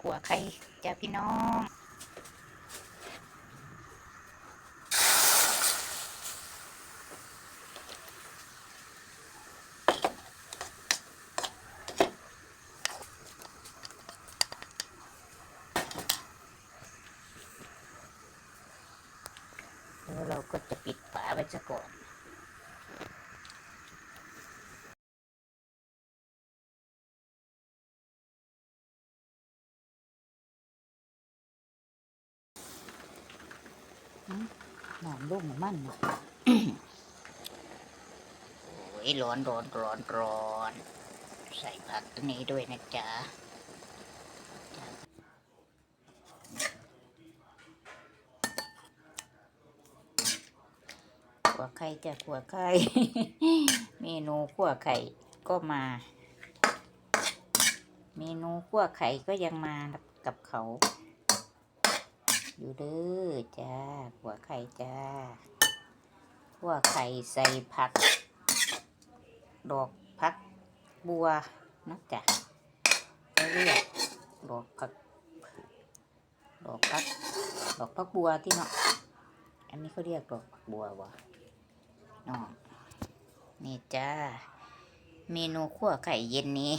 ขัวไข่จ้าพี่น้องแล้วเราก็จะปิดฝาไว้ซะก่อน หอมลูกหมูมันน่ะโอ้ยร้อนร้อนร้อนร้อน ใส่ผักตัวนี้ด้วยนะจ๊ะขัวไข่จ้ะขัวไข่เมนูขัวไข่ก็มา เมนูขัวไข่ก็ยังมากับเขา อยู่เด้อ จ้าขัวไข่จ้าขัวไข่ใส่ผัก ดอกผักบัวนะจ๊ะเขาเรียกดอกผัก ดอกผัก ดอกผักบัวที่เนาะ อันนี้เขาเรียกดอกผักบัววะน้องนี่จ้า เมนูขั่วไข่เย็นนี้